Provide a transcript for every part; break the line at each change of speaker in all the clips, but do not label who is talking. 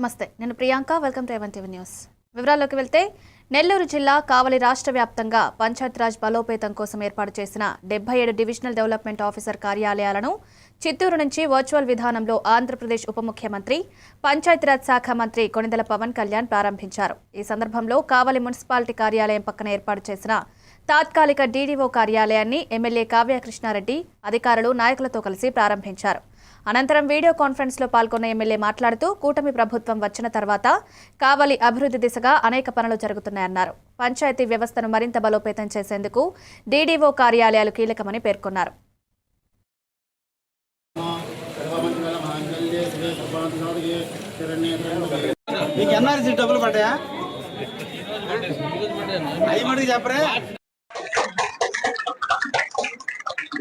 నమస్తే నేను Priyanka welcome to ఎవన్ టీవీ న్యూస్. వివరాల్లోకి వెళ్తే నెల్లూరు జిల్లా కావలి రాష్ట్ర వ్యాప్తంగా పంచాయతీరాజ్ బలోపేతం కోసం ఏర్పాటు చేసిన డెబ్బై ఏడు డివిజనల్ డెవలప్మెంట్ ఆఫీసర్ కార్యాలయాలను చిత్తూరు నుంచి వర్చువల్ విధానంలో ఆంధ్రప్రదేశ్ ఉప ముఖ్యమంత్రి పంచాయతీరాజ్ శాఖ మంత్రి కొణిదెల పవన్ కళ్యాణ్ ప్రారంభించారు. ఈ సందర్భంలో కావలి మున్సిపాలిటీ కార్యాలయం పక్కన ఏర్పాటు చేసిన తాత్కాలిక డీడీఓ కార్యాలయాన్ని ఎమ్మెల్యే కావ్య కృష్ణారెడ్డి అధికారులు నాయకులతో కలిసి ప్రారంభించారు. అనంతరం వీడియో కాన్ఫరెన్స్లో పాల్గొన్న ఎమ్మెల్యే మాట్లాడుతూ కూటమి ప్రభుత్వం వచ్చిన తర్వాత కావలి అభివృద్ధి దిశగా అనేక పనులు జరుగుతున్నాయన్నారు. పంచాయతీ వ్యవస్థను మరింత బలోపేతం చేసేందుకు డీడీఓ కార్యాలయాలు కీలకమని పేర్కొన్నారు.
మీకు ఎన్ఆర్సీ డబ్బులు పడ్డాయా? అవి మటుకు చెప్పరే?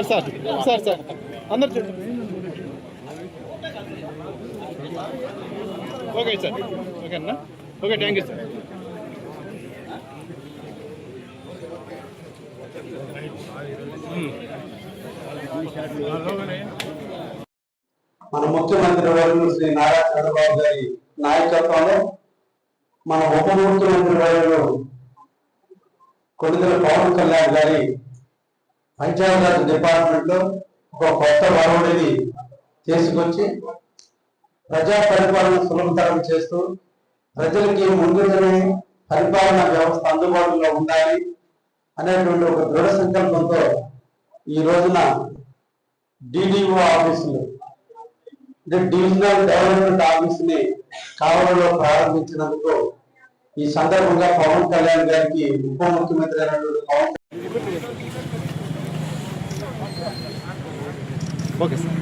సార్ సార్ సార్ సార్ అందరు చూడండి ఓకే సార్ ఓకేనా ఓకే థ్యాంక్ యూ సార్
మన ముఖ్యమంత్రి వర్యులు శ్రీ నారా చంద్రబాబు గారి నాయకత్వంలో మన ఉప ముఖ్యమంత్రి వర్యులు కొడుకుల పవన్ కళ్యాణ్ గారి పంచాయతీరాజ్ డిపార్ట్మెంట్లో ఒక కొత్త వరవడిని తీసుకొచ్చి ప్రజా పరిపాలన సులభతరం చేస్తూ ప్రజలకి ముందుగానే పరిపాలన వ్యవస్థ అందుబాటులో ఉండాలి అనేటువంటి ఒక దృఢ సంకల్పంతో ఈ రోజున డిడిఓ ఆఫీసులు అంటే డివిజనల్ డెవలప్మెంట్ ఆఫీస్ని కావలలో ప్రారంభించినందుకు ఈ సందర్భంగా పవన్ కళ్యాణ్ గారికి ఉప ముఖ్యమంత్రి అయినటువంటి పవన్
ఓకే సార్.